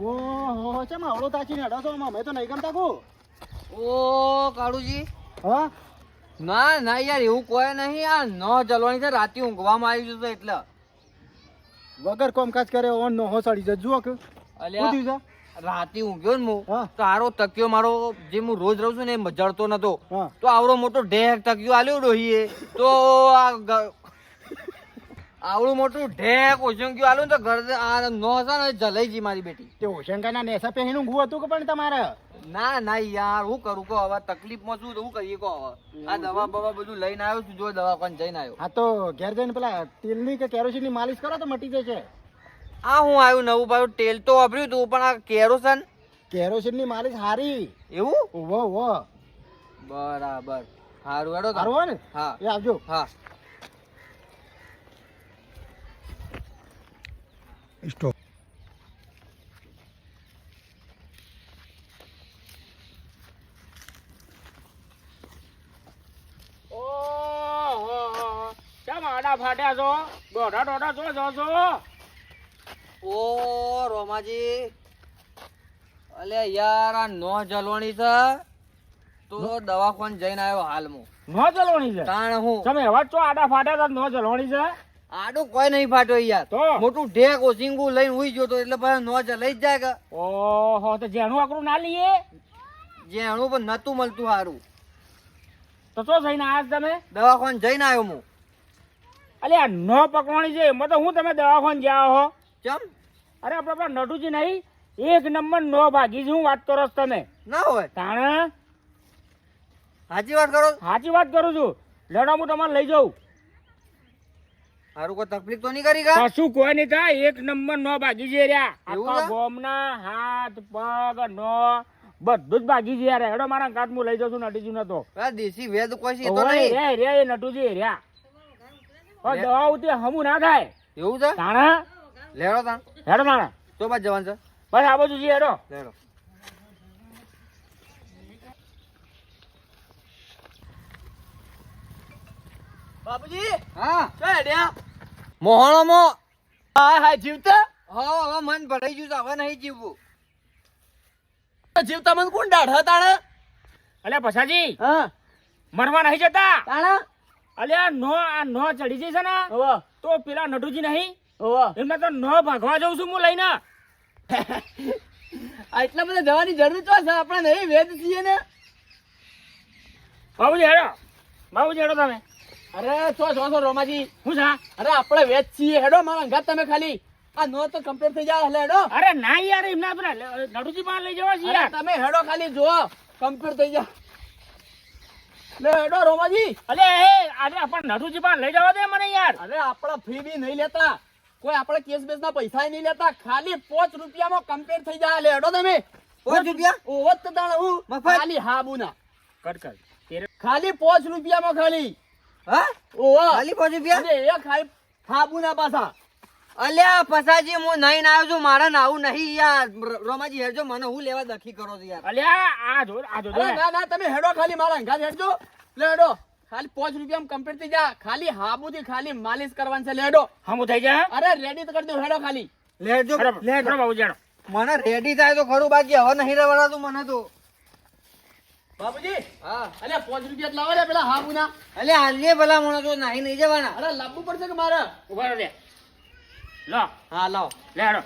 ઓહો ચમ આવડો તાચીને અડો છો અમે તો નહીં ગમતા કો. ઓ કાળુજી. હા? ના ના યાર એવું કોઈ નહીં. આ ન જલવાની છે રાતે ઊંઘવામાં આવી જતો એટલે. વગર કોમકાજ કરે ઓન નો હો સડી જુઓ કે. અલ્યા રાતે ઊંઘ્યો ને હું તો આરો તકિયો મારો જે હું રોજ રહું છું ને એ મજડતો નતો. તો આવડો મોટો ઢેક તકિયો આલ્યો ડોહીએ. તો આ આવડું મોટું ઢેક ઓછંગ્યું આલું ને તો ઘર આ નો હતા ને જલાઈ મારી બેટી. તે ઓશંકાના નેસા પહેરીને ઘું હતું કે પણ તમારે? ના ના યાર હું કરું કહો હવે તકલીફમાં છું તો હું કરીએ કહો હવે. આ દવા બવા બધું લઈને આવ્યો છું જો દવાખાન જઈને આવ્યો. હા તો ઘેર જઈને પેલા તેલની કે કેરોસીનની માલિશ કરો તો મટી જશે. આ હું આવ્યું નવું ભાઈ તેલ તો વાપર્યું તું પણ આ કેરોસન? કેરોસીનની માલિશ સારી એવું? ઓહો ઓવો બરાબર. સારું હેડો સારું ને? હા. એ આવજો. હા. સ્ટોપ. ફાટ્યા છો? દોઢા દોઢા છો જો છો? ઓ રોમાજી. અલે યાર આ નો જલવાની છે. તો દવાખાન જઈને આવ્યો હાલમાં. નો ચલવાની છે? તાણ હું. તમે એવા છો આડા ફાટ્યા તા નો ચલવાની છે? આડું કોઈ નહીં ફાટ્યો યાર. મોટું ઢેક ઓસિંગું લઈને ઉઈ ગયો તો એટલે ભાઈ નો લઈ જ જાય કે. ઓહો તો જેણું આકરું ના લઈએ? જેણું પણ નતું મળતું સારું તો તો જઈને આજ તમે? દવાખાને જઈને આવ્યો હું. અલે આ ન પકવાની છે. એમાં તો હું તમે દવાખાને જાઓ હો? ચમ? અરે આપડે પેલા નટુજી નહીં. એક નંબર નો ભાગી છું હું વાત કરો છો તમે. ના હોય. તાણે? સાચી વાત કરો? સાચી વાત કરું છું. લડો હું તમારે લઈ જાઉં. સારું કોઈ તકલીફ તો નહીં કરી કા? કશું કોઈ નહીં થાય. એક નંબર નો ભાગી છે રહ્યા આખા? ગોમના હાથ પગ નો બધું જ ભાગી છે યાર. હેડો મારા કાટ લઈ જશું નટુજી નો તો. દેશી વેદ કોઈ છે તો નહીં. રે રે એ નટુજી રહ્યા ઓ દવા ઉતી હમું ના થાય. એવું છે? તાણા? લેડો તાણ. હેડો તાણા. તો બાદ જવાનું છે. બસ આ બાજુ જઈએ હેડો. લેડો. બાપુજી? હા? હેડ્યા? મોહણોમો હા હા જીવતા? હા હવે મન ભરાઈ ગયું છે હવે નહીં જીવવું. જીવતા મન કોણ દાઢ તાણે? અલ્યા પછાજી હા. મરવા નહીં જતા? તાણે? અલ્યા નો આ નો ચડી જશે ને તો પેલા નટુજી નહીં? એમને તો નો ભાગવા જઉં છું હું લઈને. એટલા બધા જવાની જરૂર તો છે આપણે નહીં વેદ છીએ ને. બાબુજી હેડો. બાબુજી હેડો તમે. અરે છો છો છો રોમાજી? હું જા. અરે આપણે છીએ. હેડો મારા અંગાત તમે ખાલી. આ નો તો કમ્પ્લીટ થઈ જાવ એટલે હેડો. અરે ના યાર એમના આપણે નડુજી પાસે લઈ જવા છીએ. તમે હેડો ખાલી જો કમ્પ્લીટ થઈ જાય લે હેડો રોમાજી. અલે એ આજે આપણે નડુજી પાસે લઈ જવા દે મને યાર. અરે આપણા ફી બી નહીં લેતા. કોઈ આપણે કેસ બેસ ના પૈસા નહીં લેતા. ખાલી પાંચ રૂપિયામાં કમ્પ્લીટ થઈ જાય લે હેડો તમે. પાંચ રૂપિયા? ઓવત તો હું ખાલી હાબુના. કટ કર. તેરે ખાલી પાંચ રૂપિયામાં ખાલી. હા? ઓવો ખાલી પાંચ રૂપિયા? એ ખાલી હાબુના પાછા. અલ્યા પસાજી હું નહીં આવ્યો છું મારા નાવું નહીં યાર. રોમાજી હેડજો મને હું લેવા દખી કરો છો યાર. અલ્યા આ જો આ જો ના ના તમે હેડો ખાલી મારા અંગાત હેડજો. લે ખાલી પાંચ રૂપિયામાં કમ્પ્લીટ થઈ જા. ખાલી માલિશ કરવાની છે. લેડો હામુ થઈ જાય અરે રેડી તો કરી દો હેડો ખાલી. લેજો મને રેડી થાય તો ખરું બાકી હવે નહીં તું મને તો. બાબુજી હા. અલે પાંચ રૂપિયા લાવો લે પેલા હાબુના અલે હાલીએ ભલા મને તો નહીં નહીં જવાના. અરે લાવવું પડશે કે મારે? ઊભા રહો લો. હા લાવો. લે હેડો.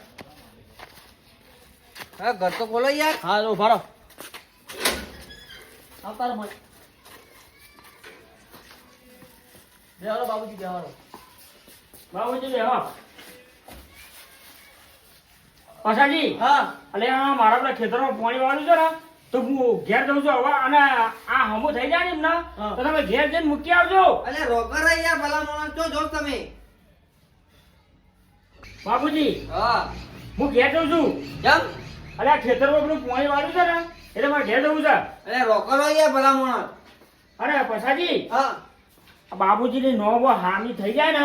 હા ઘર તો બોલો યાર. હા ઊભા રહો. આવતા રહો બેહાડો બાબુજી બેહાડો. બાબુજી બેહો પાછાજી. હા. અલે મારા પેલા ખેતરમાં પાણી વાળું છે ને તો હું ઘેર જઉં છું. હવે અને આ હમો થઈ જાય ને. તો તમે ઘેર જઈને મૂકી આવજો. અને રોકર અહીંયા ભલા માણસ જો જો તમે? બાબુજી હા. હું ઘેર જઉં છું. જમ અરે આ ખેતરમાં પેલું પોણી વાળું છે ને એટલે મારે ઘેર જવું છે. અલે રોકર અહીંયા ભલા માણસ અરે પછાજી હા. બાબુજીની નોબો હામી થઈ જાય ને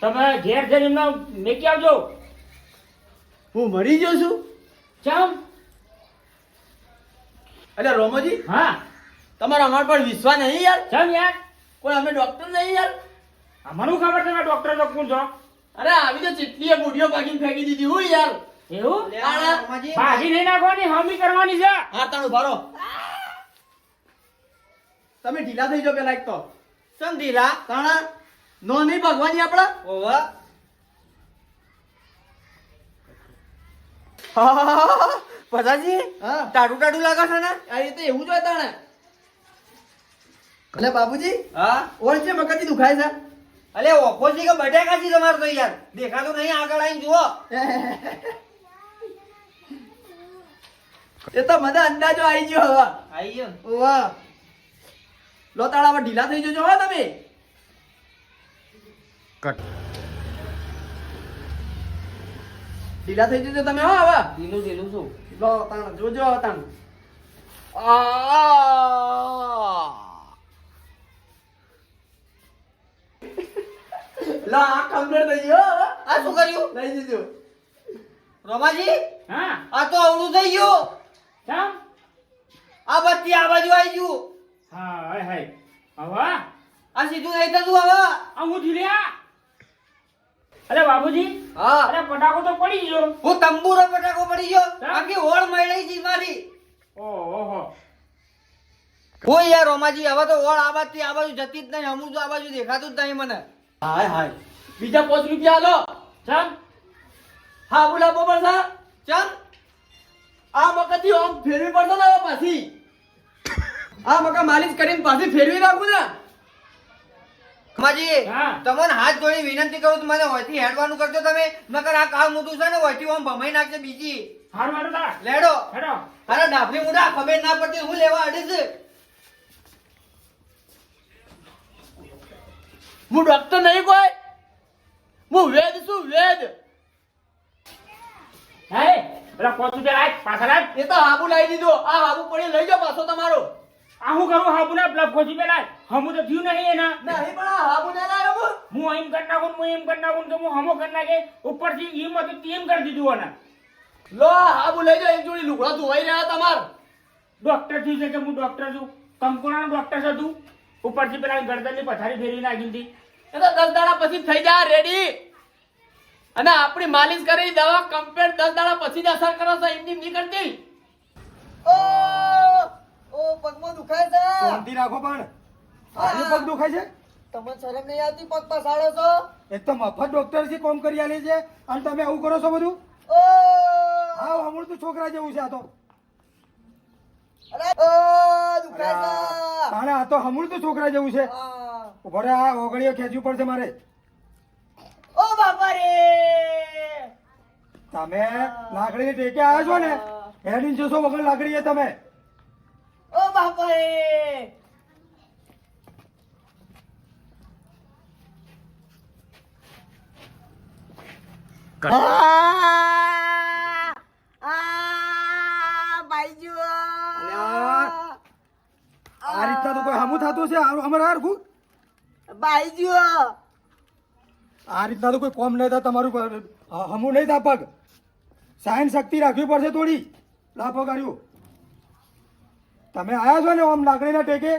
તમે ઘેર જઈને એમને મેકી આવજો. હું મરી જઉં છું? ચમ અલે રોમોજી હા. તમારો અમારા પર વિશ્વાસ નહીં યાર. ચમ યાર? કોઈ અમે ડોક્ટર નહીં યાર. અમારું ખબર છે ડોક્ટર તો કોણ છો? અરે આવી તો ચીટલીએ બુઢીઓ પાકીને ફેંકી દીધી હું યાર. એવું? ભાજી નહીં નાખવાની હમી કરવાની છે. હા તાણું ભરો તમે ઢીલા થઈ જાઓ પેલા એક તો. સમજીલા તાણા? નો નહીં ભગવાની આપણા? ઓવા. પછાજી હા. ટાડું ટાટુ લાગે છે ને? આ રીતે એવું જ હોય તાણે. અલે બાબુજી હા? ઓળ છે મગજ દુખાય છે. અલે ઓપોજી કે બટાકા છે તમારે તો યાર. દેખાતું નહીં આગળ આવીને જુઓ. એ તો મને અંદાજો આવી ગયો હવે. આવી ગયો વાહ લો તાળામાં ઢીલા થઈ જજો હો તમે. ઢીલા થઈ જજો તમે હો હવે. ઢીલું ઢીલું છું. લો તાણ જોજો હવે તાણ. આ! લો આ કમ્પ્લીટ થઈ ગયો આ શું કર્યું? લઈ જજો. રોમાજી હા. આ તો અવળું થઈ ગયું. ચમ આ બત્તી આ બાજુ આવી ગયું. હા હાય હાય. હવે? આ સીધું નહીં થતું હવે. આ હું ધીર્યા અરે બાબુજી હા. અરે પટાકો તો પડી ગયો. હું તંબુરો પટાકો પડી ગયો? આખી ઓળ મળી ગઈ મારી. ઓહો હું યાર રોમાજી હવે તો ઓળ આ બાજુ આ બાજુ જતી જ નહીં અમુક તો આ બાજુ દેખાતું જ નહીં મને. હાય હાય. બીજા પાંચ રૂપિયા આલો ચમ હા બોલા બોબર સા. ચમ આ મકાથી આમ ફેરવી પડશે ને હવે પાછી? આ મકા માલિશ કરીને પાછી ફેરવી નાખું ને? રોમાજી તમને હાથ જોડી વિનંતી કરું તો મને હોયથી હેડવાનું કરજો તમે. નકર આ કામ મોટું છે ને હોયથી આમ ભમાઈ નાખશે બીજી. હાર હારું તા લેડો. હેડો. અરે ડાફલી મુડા ખબર ના પડતી હું લેવા અડીશ હું ડોક્ટર નહીં કોઈ. હું વેદ છું વેદ. હે પેલા કોચું તે લાય પાછળ એ તો હાબુ લાવી દીધો. આ હાબુ પડી લઈ જાઓ પાછો તમારો. આ હું કરું? હાબુ ના ખોજી પેલા હમું તો થયું નહીં એના. નહીં પણ હાબુ ના લાવ્યો હું હું એમ કરી નાખું હું એમ કરી નાખું તો હું હમો કરી નાખે. ઉપરથી એમ હતું તેમ કરી દીધું આને. લો હાબુ લઈ જાઓ એક જોડી લુગડા ધોવાઈ રહ્યા તમાર ડોક્ટર થયું છે કે હું ડોક્ટર છું? કંકુણાનો ડોક્ટર છું તું? ઉપરથી પેલા ગરદનની પથારી ફેરવી નાખી હતી. એ તો દસ દાડા પછી થઈ જાય રેડી અને આપણી માલિશ કરી દવા કમ્પ્લેટ દસ દાડા પછી જ અસર કરો છો એમની નહીં કરતી. ઓ ઓ પગમાં દુખાય છે. શાંતિ રાખો પણ. આને પગ દુખાય છે? તમને શરમ નહીં આવતી પગ પસાડો છો? એક તો મફત ડોક્ટર છે કોમ કરી આલે છે. અને તમે આવું કરો છો બધું? ઓ. હા હમણાં તો છોકરા જેવું છે આ તો. અરે ઓ દુખાય છે. તાણે આ તો હમણાં તો છોકરા જેવું છે. આ. ઊભો રે આ ઓગળીઓ ખેંચવી પડશે મારે. ઓ બાપા રે તમે લાકડીને ટેકે આવ્યા છો ને? હેડીને જોશો વગર લાકડીએ તમે. બાપા રે આ રીતના તો કોઈ હમું થતું છે આ- અમારે હરખું બાઈજુ આ રીતના તો કોઈ કોમ નહીં થાય તમારું હમું નહીં થાય પગ સાયન્સ શક્તિ રાખવી પડશે થોડી. લાફો કાઢ્યું તમે આયા છો ને આમ લાકડીના ટેકે?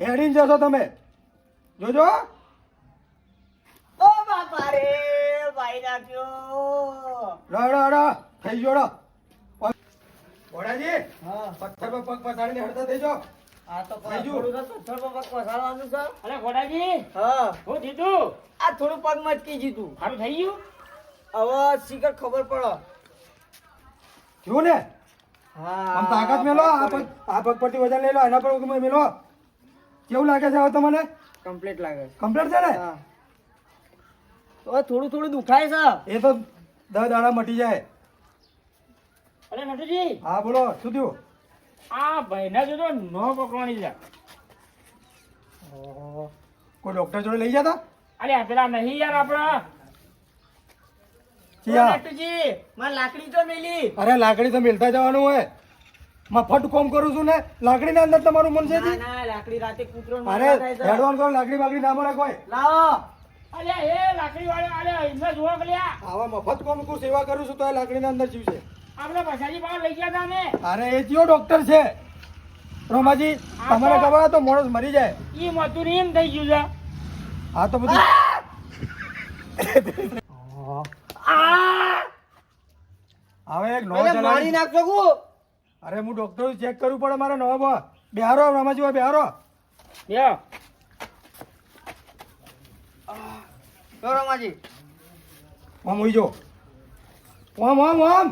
હેડીને જશો તમે. જોજો. ઓ બાપા રે ભાઈ નાખ્યો રડો રડો થઈ જોડો ઘોડાજી પથ્થર પર પગ પસાડીને હડતા થઈ જો આ તો થોડું પથ્થર પર પગ પસાડવાનું છે. અરે હા. હું જીતું? આ થોડું પગ મટકી જીતું. સારું થઈ ગયું? હવે શીખર ખબર પડો. થયું ને. આમ તાકાત મેલો આ પગ આ પગ પરથી વજન લઈ લો એના પર મેલો. કેવું લાગે છે હવે તમને? કમ્પ્લીટ લાગે. કમ્પ્લીટ છે ને? હા. તો થોડું થોડું દુખાય છે. એ તો દસ દાડા મટી જાય. અરે નટુજી. હા બોલો શું થયું? આ ભાઈના જો નો પકડવાની છે. કોઈ ડોક્ટર જોડે લઈ જતા અરે પેલા નહીં યાર આપણા. લાકડી તો મેલી. અરે લાકડી તો મેલતા જવાનું હોય. મફત કોમ કરું છું ને. લાકડી ના અંદર તમારું મન છે ના ના લાકડી રાતે કૂતરો અરે હેડવાન કરો લાકડી બાકડી ના મળે કોઈ. લાવો. અરે એ લાકડી વાળા અરે એમને જોવા ગલ્યા આવા મફત કોમ હું સેવા કરું છું તો એ લાકડીના અંદર જીવ છે. આપણે પછાડી લઈ ગયા હતા અમે. અરે એ ડોક્ટર છે. રોમાજી તમારે ખબર તો માણસ મરી જાય. ઈ મતું એમ થઈ ગયું છે. હા તો બધું હવે એક નવો એટલે મારી ચલાવી નાખશો કુ અરે હું ડોક્ટર ચેક કરવું પડે મારે નવો બો. બેહારો રમાજી ભાઈ બેહારો. યા તો રમાજી. ઓમ હોઈ જો. ઓમ ઓમ ઓમ.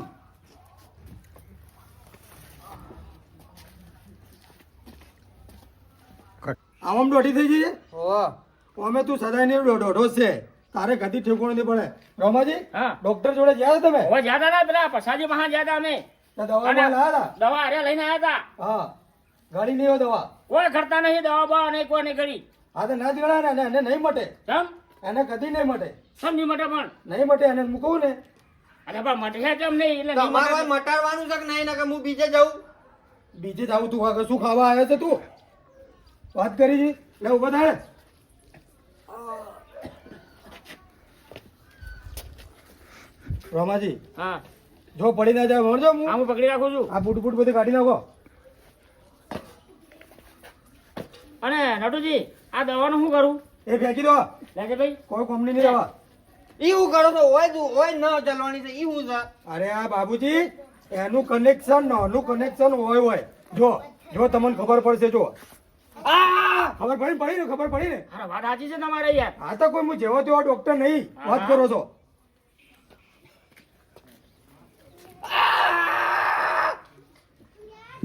આમ આમ દોઢી થઈ જઈએ? ઓ અમે તું સદાય ને દોઢો છે. તારે કદી ઠેકોણ નહીં પડે. રોમાજી હા. ડોક્ટર જોડે ગયા તમે? હવે જ્યાદા ના પેલા પસાજી મહા જ્યાદા અમે. દવા અરે લઈને આવ્યા હતા. હતા હા. ગાડી નહીં દવા. કોઈ ખર્ચા નહીં દવા બવા નહીં કોઈ નહીં કરી. હા તો ના જ ગણાય ને એને નહીં મટે. કેમ? એને કદી નહીં મટે. સમજી મટે પણ? નહીં મટે એને મૂકવું ને. અરે પણ મટે કેમ નહીં? એટલે તમારે મટે. મટાડવાનું છે કે નહીં? નકર હું બીજે જાઉં. બીજે જાઉં તું શું ખાવા આવ્યો છે તું? વાત કરી લે ઊભા થાય રમાજી હા. જો પડી ના જાય વણજો હું હા પકડી રાખું છું. આ બૂટ બૂટ બધી કાઢી નાખો. અને નટુજી આ દવાનું શું કરું? એ ફેંકી દો. લેજે ભાઈ. કોઈ કંપની નહીં દવા ઈ હું કરો છો? ઓય તું ઓય ન ચલવાની છે ઈ હું છે. અરે આ બાબુજી એનું કનેક્શન નાનું કનેક્શન હોય હોય. જો જો તમને ખબર પડશે જો. આ! ખબર પડી પડી ને ખબર પડી ને? વાત સાચી છે તમારે યાર. આ તો કોઈ હું જેવો તેવો ડોક્ટર નહીં. વાત કરો છો.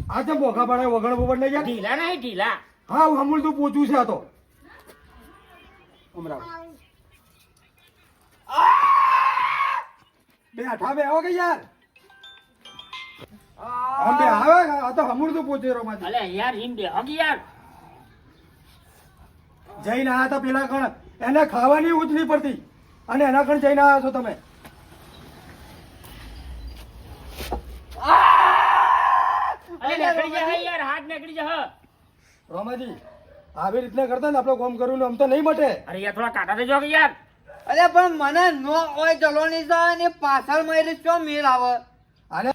આ તો બોખા પાડે વગણ બોગણ લઈ યાર ઢીલા નહીં ઢીલા. હા હું અમૂલ તું પૂછું છે આ તો. હમણાં. બે આઠા બે આવો કે યાર? આમ બે આવે? આ તો અમૂલ તું રો માજી અલે યાર હિમ બે. હગી યાર. જઈને આયા તા પેલા કણ. એને ખાવાની ઉજ નહીં પડતી. અને એના કણ જઈને આવ્યા છો તમે અલે નીકળી જા યાર હાથ નીકળી જા રોમાજી આવી રીતના કરતા ને આપણે કોમ કરવું ને આમ તો નહીં મટે. અરે યાર થોડા કાટા દેજો કે યાર. અરે પણ મને નો ઓય જલોની છે ને પાછળ મારી ચો મેલ આવે? અરે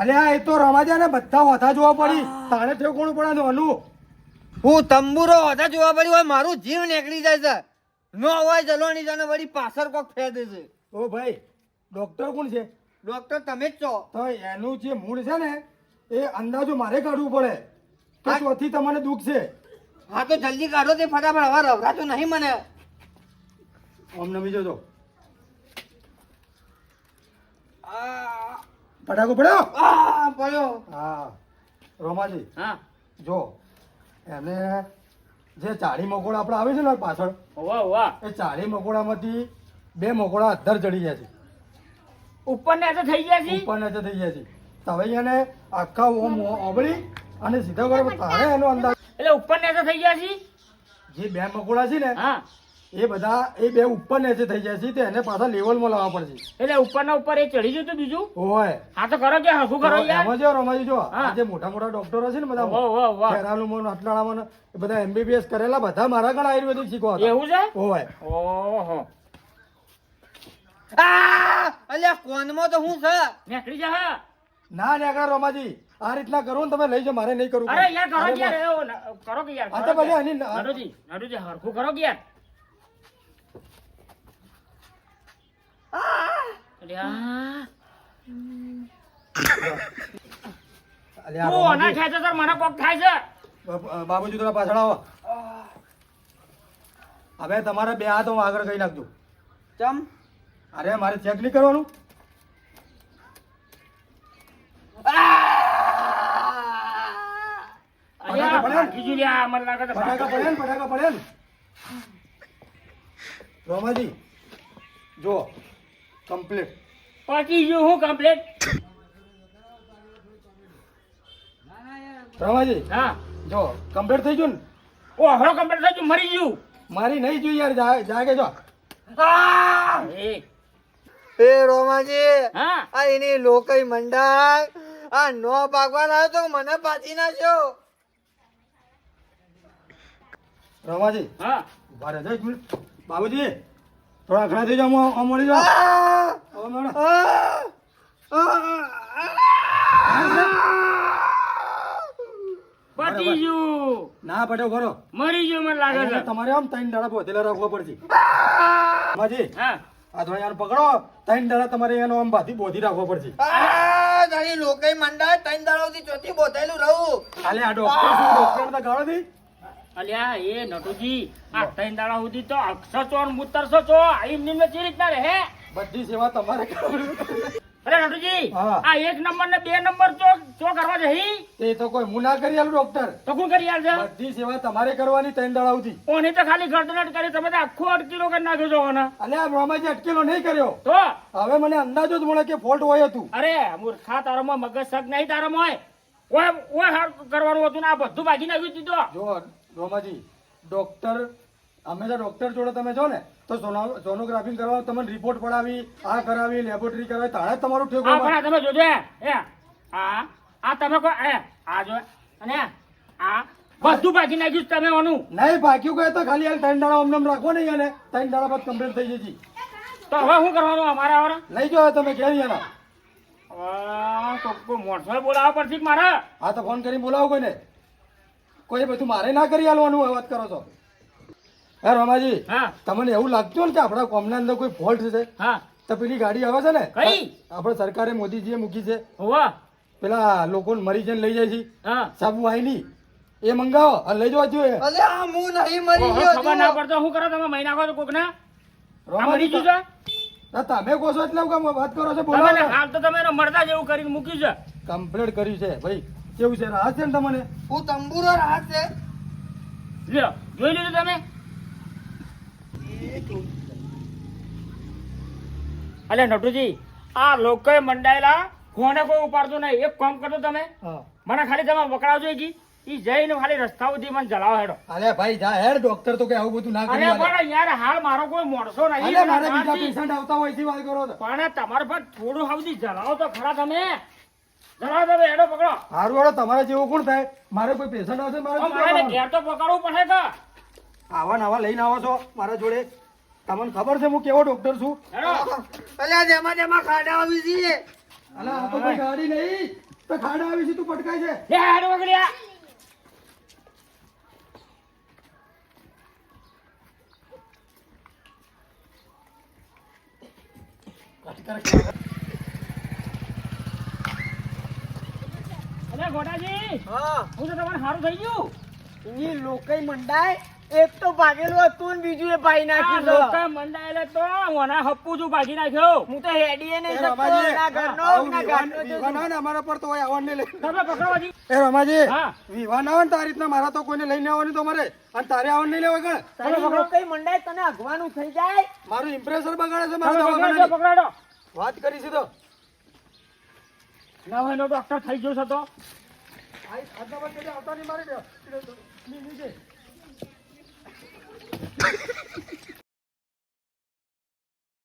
અરે આ એ તો રમાજા ને બધા હોથા જોવા પડી. તાણે કોણ પડે ને અનુ હું તંબુરો હોતા જોવા પડી હોય મારું જીવ નીકળી જાય છે. નો હોય જલોની છે ને વળી પાછળ કોક ફેર દેશે છે ઓ ભાઈ ડોક્ટર કોણ છે? ડોક્ટર તમે જ છો. તો એનું જે મૂળ છે ને એ અંદાજો મારે કાઢવું પડે. કે. ચોથી તમને દુઃખ છે. હા તો જલ્દી કાઢો તે ફટાફટ. હવે રવરાતો નહીં મને. ઓમ નમી જોજો. આ. પટાકો પડ્યો? આ, પડ્યો. હા. રોમાજી હા. જો એને જે ચાળી મકોડા આપણે આવે છે ને પાછળ વાહ વાહ એ ચાળી મકોડામાંથી બે મકોડા અધર ચડી ગયા છે. ઉપર ને થઈ ગયા છે. ઉપર નીચે થઈ ગયા છે. તો હવે એને આખા ઓમ ઓબળી અને સીધા કરો તારે એનો અંદાજ એટલે ઉપર ને થઈ ગયા છે. જે બે મકોડા છે ને હા. એ બધા એ બે ઉપર નીચે થઈ જાય છે તો એને પાછા લેવલમાં લાવવા પડશે. એટલે ઉપર ના ઉપર એ ચડી જતું બીજું? હોય હા તો કરો કે હરખું કરો યાર. એમાં જો રમાજી જો હા. જે મોટા મોટા ડોક્ટરો છે ને બધા વાહ ખેરાલુમાં અટલાળામાં એ બધા એમબીબીએસ કરેલા બધા મારા ઘણા આયુર્વેદિક શીખવા એવું છે? હોય ઓહો. અલ્યા કોનમાં તો હું છે? નીકળી જા હા. ના નેગા રમાજી આ રીતના કરો ને તમે લઈ જાઓ મારે નહીં કરવું અરે યાર કરો કે યાર એવું ન- કરો કે યાર આ કરો તો કે યાર. આની નટુજી નટુજી હરખું કરો કે યાર? અરે આ. અલ્યા તું રમાજી, ખેંચે મને કોક થાય છે. બા- બાબુજી થોડા પાછળ આવો. હવે તમારે બે હાથ હું આગળ કઈ નાખજો. ચમ? અરે મારે ચેક નહીં કરવાનું? પડે મને લાગે ફટાકા પડે ને ફટાકા પડે ને. રોમાજી જો કમ્પ્લીટ પતી ગયું હું કમ્પ્લીટ રોમાજી હા. જો કમ્પ્લીટ થઈ ગયું ને? ઓ હરો કમ્પ્લીટ થઈ ગયું મરી ગયું. મારી નહીં જોઈ યાર જાગે જો. એ. એ રોમાજી હા. આ એની લોકઈ મંડાય આ નો ભાગવા આવ્યો તો મને પાછી નાખ્યો રમાજી હા. ઊભા રહેજો એક મિનિટ. બાબુજી થોડા ઘણા થઈ જાઓ આમ મળી જાઓ. ગયું. ના પટેલ ખરો. મરી ગયું મને લાગે છે. તમારે આમ ત્રણ દાડા બોતેલા રાખવા પડશે. રમાજી હા. આ યાર પકડો. ત્રણ દાડા તમારે એનો આમ બાથી બોધી રાખવો પડશે. આ તારી લોકઈ મંડાય ત્રણ દાડોથી ચોથી બોધાયેલું રહું. ખાલી આ ડોક્ટર શું ડોક્ટર ગાળો દી. અલ્યા એ નટુજી આ ત્રણ દાડા સુધી તો અક્ષર છો ને મૂતર છો. આઈમ નીમ ચી રીતના રહે બધી સેવા તમારે અરે નટુજી આ એક નંબર ને બે નંબર ચો ચો કરવા જઈ તે તો કોઈ હું ના કરી આલું ડોક્ટર તો શું કરી આલશે બધી સેવા તમારે કરવાની ત્રણ દાડા સુધી. ઓને તો ખાલી ગરદનટ કરી તમે તો આખો અટકીલો કરી નાખ્યો છો ઓને. અલે આ રોમાજી અટકેલો નહીં કર્યો. તો? હવે મને અંદાજો જ મળે કે ફોલ્ટ હોય હતું. અરે મૂર્ખા તારામાં મગજ શક નહીં તારામાં ઓય ઓય કરવાનું હતું ને આ બધું ભાગી નાખ્યું દીધો જો રોમાજી ડોક્ટર હંમેશા ડોક્ટર જોડે તમે છો ને તો સોનો સોનોગ્રાફી કરવા તમને રિપોર્ટ પડાવી આ કરાવી લેબોરેટરી કરાવી તારે તમારું ઠેકો આ પણ તમે જોજો હે. એ આ આ તમે કો એ આ જો અને આ બધું ભાગી નાખ્યું તમે ઓનું નહીં ભાગ્યું કહે તો ખાલી હાલ ત્રણ દાડા અમને રાખો નહીં અને ત્રણ દાડા બાદ કમ્પ્લેન થઈ જશે. તો હવે શું કરવાનું અમારા હવે? લઈ જાઓ તમે ઘેર એના. મોટો બોલાવવા પડશે મારે? હા તો ફોન કરીને બોલાવો કોઈને. કોઈ બધું મારે ના કરી આલવાનું વાત કરો છો? હે રમાજી તમને એવું લાગતું ને કે આપણા કોમના અંદર કોઈ ફોલ્ટ છે? તો પેલી ગાડી આવે છે ને? કઈ? આપણે સરકારે મોદીજીએ મૂકી છે. પેલા લોકો મરી જઈને લઈ જાય છે. સાબુ આઈ ની એ મંગાવો અને લઈ જવા જોઈએ અલે આ હું નહીં મરી ગયો ખબર ના. પડતો. હું કરો તમે? મહિના કરો કોક ના મરી રોમાજી ગયું છે? ના, તમે કોસો એટલે કેમ વાત કરો છો? તમે બોલો હાલ તો તમે મરતા મળતા જેવું કરીને મૂક્યું છે. કમ્પ્લીટ કર્યું છે ભાઈ. કેવું છે રાહત છે ને તમને? હું તંબુરો રાહત છે. લ્યો જોઈ લીધું તમે? અલે નટુજી આ લોકોએ મંડાયેલા કોને કોઈ ઉપાડતો નહીં. એક કામ કરતો તમે. મને ખાલી તમે વકડાવજો કે ઈ જઈને ખાલી રસ્તા સુધી મને જલાવ હેડો. અરે ભાઈ જા હેડ ડોક્ટર તો કે આવું બધું ના કરી અરે પણ યાર હાલ મારો કોઈ મોણસો નહીં. અરે મારે બીજા પેશન્ટ આવતા હોય છે વાત કરો તો પણ તમારે પર થોડું સુધી જલાવો તો ખરા તમે. જલાવો તમે પકડો. હારું વાળો તમારે જેવું કોણ થાય? મારે કોઈ પેશન્ટ આવશે મારે તો શું મારે કરવાનું? ઘેર તો પકડવું પડે કે. આવા નવા લઈને આવો છો મારા જોડે. તમને ખબર છે હું કેવો ડોક્ટર છું? જેમાં જેમાં ખાડા આવી છે. અલા આ તો કોઈ ગાડી નહીં. તો ખાડા આવી છે તું પટકાય છે. અરે ગોડાજી હા. હું તો તમારે સારું થઈ ગયું. ઈ લોકઈ મંડાય એક તો ભાગેલું હતું ને બીજું એ ભાઈ નાખ્યું નાખ્યું લોકો મંડાયેલે તો ઓના હપ્પુ જ ભાગી નાખ્યો. હું તો હેડીએ નહીં એ શકતો ના ઘરનો ના ઘરનો વિવાન આવે ને અમારા પર તો હોય આવવાનું ને લે. તમે પકડવાજી એ રમાજી હા. વિવાન આવે ને તારી રીતના મારા તો કોઈને લઈને આવવાનું તો મારે અને તારે આવવાનું નહીં લેવા ગણ તારી લોકઈ મંડાય તને અગવાનું થઈ જાય. મારું ઇમ્પ્રેશન બગાડે છે મારા. પકડાડો. વાત કરી છે તો. ના હોય ડોક્ટર થઈ ગયો છે તો. મારી દે